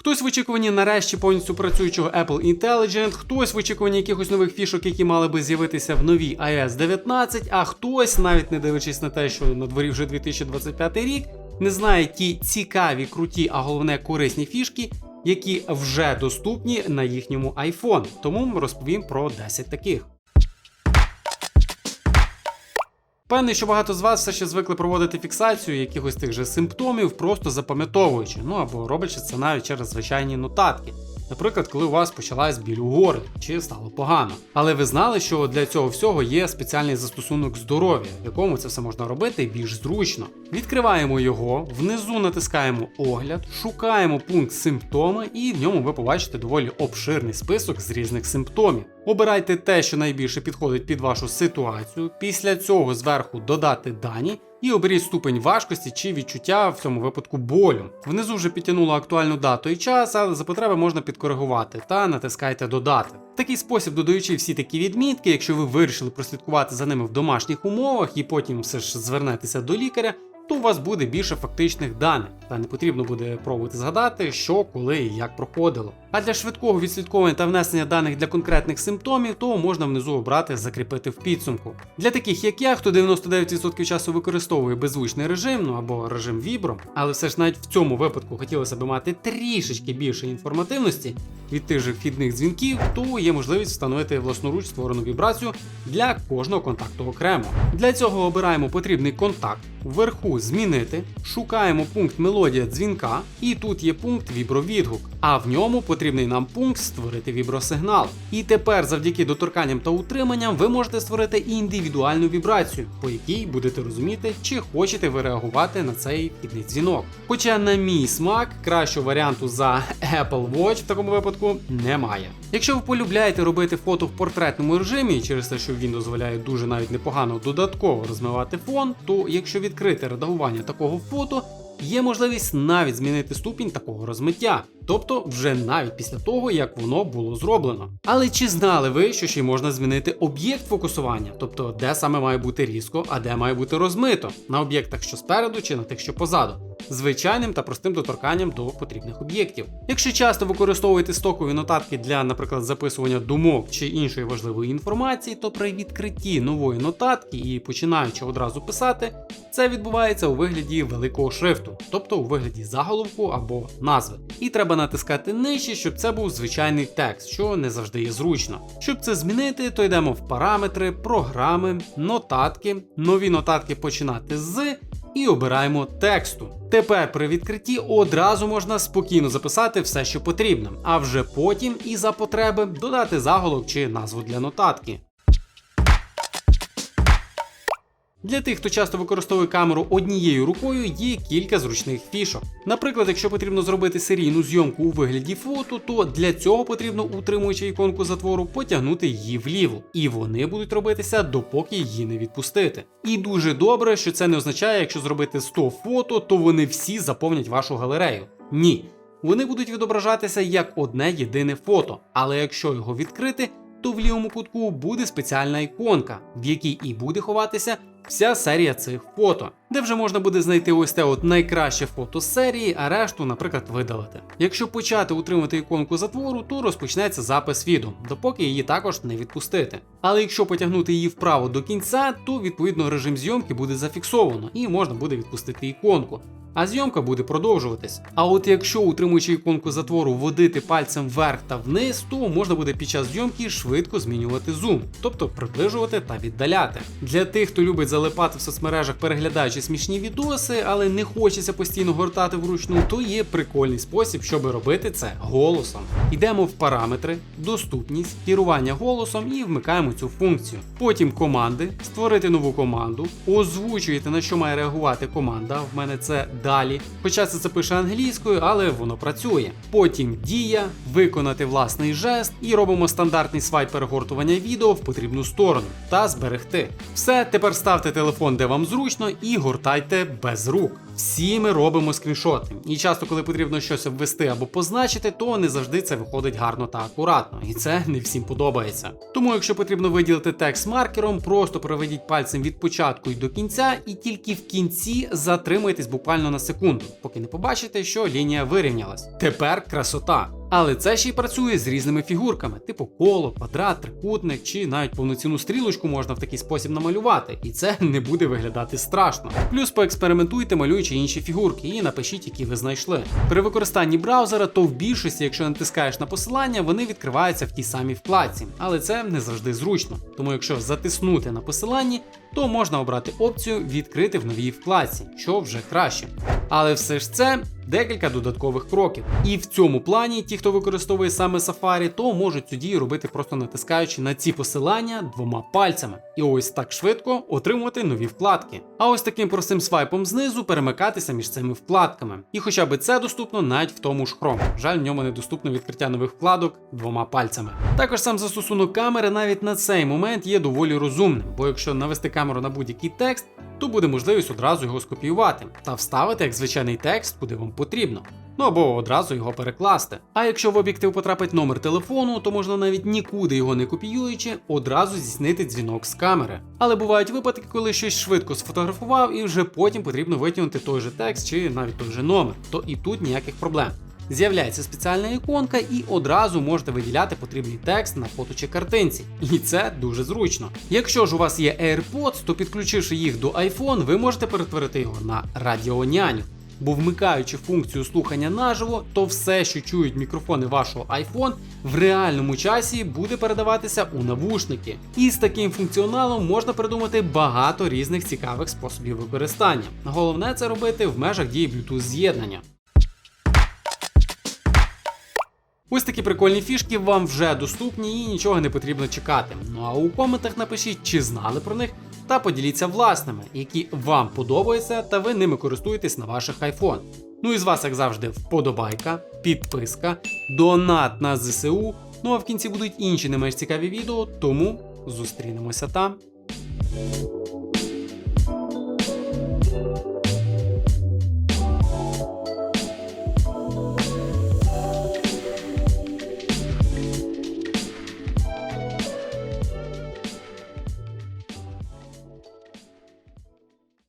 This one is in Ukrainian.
Хтось в очікуванні нарешті повністю працюючого Apple Intelligent, хтось в очікуванні якихось нових фішок, які мали би з'явитися в новій iOS 19, а хтось, навіть не дивлячись на те, що на дворі вже 2025 рік, не знає ті цікаві, круті, а головне корисні фішки, які вже доступні на їхньому iPhone. Тому розповім про 10 таких. Певний, що багато з вас все ще звикли проводити фіксацію якихось тих же симптомів, просто запам'ятовуючи, ну або роблячи це навіть через звичайні нотатки. Наприклад, коли у вас почалась біль у горлі чи стало погано. Але ви знали, що для цього всього є спеціальний застосунок здоров'я, в якому це все можна робити більш зручно. Відкриваємо його, внизу натискаємо огляд, шукаємо пункт симптоми, і в ньому ви побачите доволі обширний список з різних симптомів. Обирайте те, що найбільше підходить під вашу ситуацію. Після цього зверху додати дані і оберіть ступень важкості чи відчуття в цьому випадку болю. Внизу вже підтягнуло актуальну дату і час, але за потреби можна підкоригувати та натискайте додати. Такий спосіб, додаючи всі такі відмітки, якщо ви вирішили прослідкувати за ними в домашніх умовах і потім все ж звернетеся до лікаря, то у вас буде більше фактичних даних, та не потрібно буде пробувати згадати, що, коли і як проходило. А для швидкого відслідковування та внесення даних для конкретних симптомів, то можна внизу обрати закріпити в підсумку. Для таких як я, хто 99% часу використовує беззвучний режим, ну або режим вібро, але все ж навіть в цьому випадку хотілося б мати трішечки більше інформативності від тих же вхідних дзвінків, то є можливість встановити власноруч створену вібрацію для кожного контакту окремо. Для цього обираємо потрібний контакт, вверху змінити, шукаємо пункт мелодія дзвінка, і тут є пункт вібровідгук, а в ньому потрібний нам пункт створити вібросигнал. І тепер, завдяки доторканням та утриманням, ви можете створити індивідуальну вібрацію, по якій будете розуміти, чи хочете ви реагувати на цей вхідний дзвінок. Хоча, на мій смак, кращого варіанту за Apple Watch в такому випадку немає. Якщо ви полюбляєте робити фото в портретному режимі, через те, що він дозволяє дуже навіть непогано додатково розмивати фон, то якщо відкрити редагування такого фото, є можливість навіть змінити ступінь такого розмиття, тобто вже навіть після того, як воно було зроблено. Але чи знали ви, що ще можна змінити об'єкт фокусування, тобто де саме має бути різко, а де має бути розмито, на об'єктах, що спереду, чи на тих, що позаду? Звичайним та простим доторканням до потрібних об'єктів. Якщо часто використовуєте стокові нотатки для, наприклад, записування думок чи іншої важливої інформації, то при відкритті нової нотатки і починаючи одразу писати, це відбувається у вигляді великого шрифту, тобто у вигляді заголовку або назви. І треба натискати нижче, щоб це був звичайний текст, що не завжди є зручно. Щоб це змінити, то йдемо в параметри, програми, нотатки, нові нотатки починати з. І обираємо тексту. Тепер при відкритті одразу можна спокійно записати все, що потрібно, а вже потім і за потреби додати заголовок чи назву для нотатки. Для тих, хто часто використовує камеру однією рукою, є кілька зручних фішок. Наприклад, якщо потрібно зробити серійну зйомку у вигляді фото, то для цього потрібно, утримуючи іконку затвору, потягнути її вліво. І вони будуть робитися, допоки її не відпустити. І дуже добре, що це не означає, якщо зробити 100 фото, то вони всі заповнять вашу галерею. Ні. Вони будуть відображатися як одне єдине фото, але якщо його відкрити, то в лівому кутку буде спеціальна іконка, в якій і буде ховатися вся серія цих фото, де вже можна буде знайти ось те от найкраще фото з серії, а решту, наприклад, видалити. Якщо почати утримувати іконку затвору, то розпочнеться запис відео, допоки її також не відпустити. Але якщо потягнути її вправо до кінця, то відповідно режим зйомки буде зафіксовано і можна буде відпустити іконку. А зйомка буде продовжуватись. А от якщо утримуючи іконку затвору водити пальцем вверх та вниз, то можна буде під час зйомки швидко змінювати зум, тобто приближувати та віддаляти. Для тих, хто любить залипати в соцмережах, переглядаючи смішні відоси, але не хочеться постійно гортати вручну, то є прикольний спосіб, щоб робити це голосом. Йдемо в параметри, доступність, керування голосом і вмикаємо цю функцію. Потім команди, створити нову команду, озвучуєте на що має реагувати команда. В мене це далі. Хоча це пише англійською, але воно працює. Потім дія, виконати власний жест і робимо стандартний свайп перегортування відео в потрібну сторону та зберегти. Все, тепер ставте телефон, де вам зручно, і гортайте без рук. Всі ми робимо скріншоти. І часто, коли потрібно щось ввести або позначити, то не завжди це виходить гарно та акуратно. І це не всім подобається. Тому, якщо потрібно виділити текст маркером, просто проведіть пальцем від початку і до кінця, і тільки в кінці затримайтесь буквально на секунду, поки не побачите, що лінія вирівнялась. Тепер красота. Але це ще й працює з різними фігурками, типу коло, квадрат, трикутник чи навіть повноцінну стрілочку можна в такий спосіб намалювати, і це не буде виглядати страшно. Плюс поекспериментуйте, малюючи інші фігурки, і напишіть, які ви знайшли. При використанні браузера, то в більшості, якщо натискаєш на посилання, вони відкриваються в тій самій вкладці, але це не завжди зручно. Тому якщо затиснути на посиланні, то можна обрати опцію відкрити в новій вкладці, що вже краще. Але все ж це декілька додаткових кроків. І в цьому плані ті, хто використовує саме Safari, то можуть цю дію робити просто натискаючи на ці посилання двома пальцями. І ось так швидко отримувати нові вкладки. А ось таким простим свайпом знизу перемикатися між цими вкладками. І хоча би це доступно навіть в тому ж Chrome. Жаль, в ньому недоступно відкриття нових вкладок двома пальцями. Також сам застосунок камери навіть на цей момент є доволі розумним, бо якщо навести камеру на будь-який текст, то буде можливість одразу його скопіювати та вставити як звичайний текст, куди вам потрібно. Ну або одразу його перекласти. А якщо в об'єктив потрапить номер телефону, то можна навіть нікуди його не копіюючи, одразу здійснити дзвінок з камери. Але бувають випадки, коли щось швидко сфотографував, і вже потім потрібно витягнути той же текст чи навіть той же номер, то і тут ніяких проблем. З'являється спеціальна іконка, і одразу можете виділяти потрібний текст на фото чи картинці. І це дуже зручно. Якщо ж у вас є AirPods, то підключивши їх до iPhone, ви можете перетворити його на радіоняню. Бо вмикаючи функцію слухання наживо, то все, що чують мікрофони вашого iPhone, в реальному часі буде передаватися у навушники. І з таким функціоналом можна придумати багато різних цікавих способів використання. Головне це робити в межах дії Bluetooth з'єднання. Ось такі прикольні фішки вам вже доступні і нічого не потрібно чекати. Ну а у коментах напишіть, чи знали про них, та поділіться власними, які вам подобаються, та ви ними користуєтесь на ваших iPhone. Ну і з вас, як завжди, вподобайка, підписка, донат на ЗСУ. Ну а в кінці будуть інші не менш цікаві відео, тому зустрінемося там.